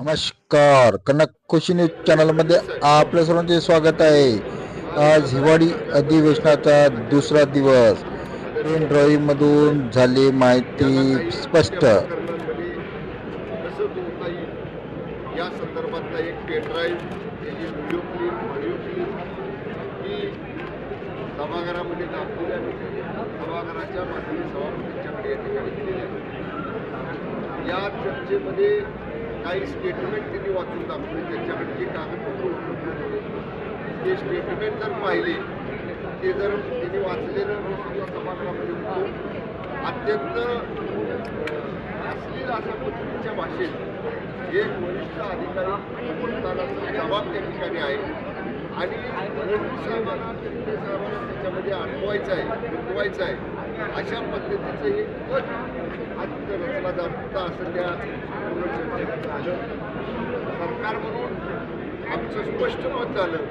नमस्कार. कनक खुशी न्यूज चॅनलमध्ये आपल्या सर्वांचे स्वागत आहे. आज हिवाळी अधिवेशनाचा दुसरा दिवस. पेन ड्रॉईंगमधून झाली माहिती स्पष्ट. या संदर्भातला एक सभागृहामध्ये सभागृहाच्या माध्यमी सभापतींच्याकडे या ठिकाणी या चर्चेमध्ये काही स्टेटमेंट त्यांनी वाचून दाखवली. त्याच्याकडे जे कागदपत्र उपलब्ध होते ते स्टेटमेंट जर पाहिले ते जर त्यांनी वाचलेलं सुद्धा सभागृहामध्ये अत्यंत असलेलं अशा पद्धतीच्या भाषेत एक वरिष्ठ अधिकारी बोलताना जबाब त्या ठिकाणी आहे. आणि फडणवीस साहेबांना साहेबांना त्याच्यामध्ये अडकवायचं आहे गुंतवायचं आहे. अशा पद्धतीचं हे पद आज रचला जात असं त्या झालं सरकार म्हणून आमचं स्पष्ट मत झालं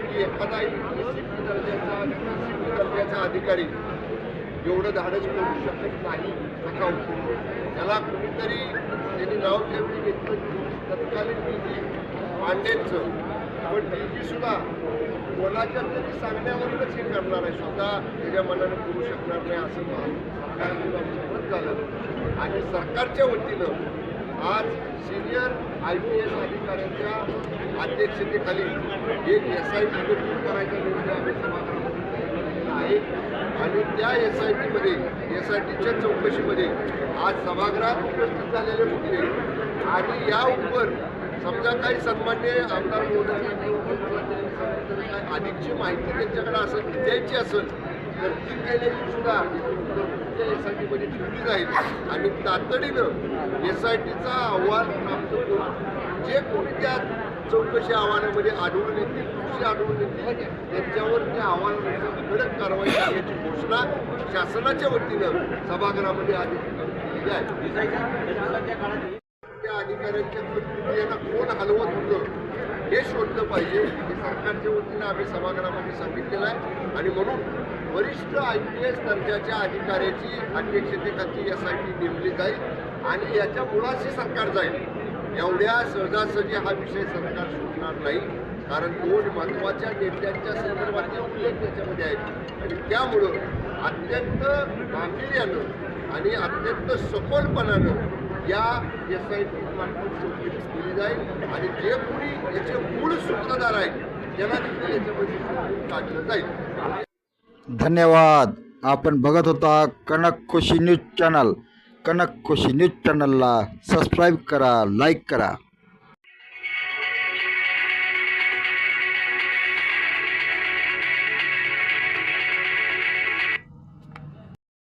की एखादा दर्जाचा दर्जाचा अधिकारी एवढं धाडस करू शकत नाही अकाउंट त्याला कुणीतरी त्यांनी नाव ठेवली घेतलं तत्कालीन डी पांडेंचं पण ती सुद्धा कोणाच्या तरी सांगण्यावरूनच हे करणार आहे. स्वतः त्याच्या मनाने करू शकणार नाही असं सरकारकडून झालं आणि सरकारच्या वतीनं आज सिनियर आय पी एस अधिकाऱ्यांच्या अध्यक्षतेखाली एक एस आय टी गठीत करायचा निर्णय आम्ही सभागृहामध्ये आहे. आणि त्या एस आय टीमध्ये एस आय टीच्या चौकशीमध्ये आज सभागृहात उपस्थित झालेले मुद्दे आणि या उपर समजा काही सन्मान्य आमदार महोदयांनी अधिकची माहिती त्यांच्याकडे असेल द्यायची असेल तर ती केलेली सुद्धा एस आय टीमध्ये ठेवली जाईल. आणि तातडीनं एस आय टीचा अहवाल प्राप्त करून जे कोणी त्या चौकशी अहवालामध्ये आढळून येतील कृषी आढळून येतील त्यांच्यावर त्या अहवालानुसार कडक कारवाई करण्याची घोषणा शासनाच्या वतीनं सभागृहामध्ये आधी केली आहे त्या अधिकाऱ्यांच्या प्रतिक्रियांना कोण हलवत होतं हे शोधलं पाहिजे. हे सरकारच्या वतीनं आम्ही सभागृहामध्ये सांगितलेलं आहे. आणि म्हणून वरिष्ठ आय पी एस दर्जाच्या अधिकाऱ्याची अध्यक्षतेखाली एस आय टी नेमली जाईल आणि याच्या मुळाशी सरकार जाईल. एवढ्या सहजासहजी हा विषय सरकार शोधणार नाही. कारण दोन महत्त्वाच्या नेत्यांच्या संदर्भातले उल्लेख त्याच्यामध्ये आहेत. आणि त्यामुळं अत्यंत गांभीर्यानं आणि अत्यंत सखोलपणानं या एस आय टी मार्फत चौकशी केली जाईल. आणि जे कोणी याचे मूळ सूत्रधार आहेत त्यांना देखील याच्यामध्ये काढलं जाईल. धन्यवाद. आपण बघत होता Kanak Khushi news channel. Kanak Khushi news चॅनलला सबस्क्राईब करा लाईक करा.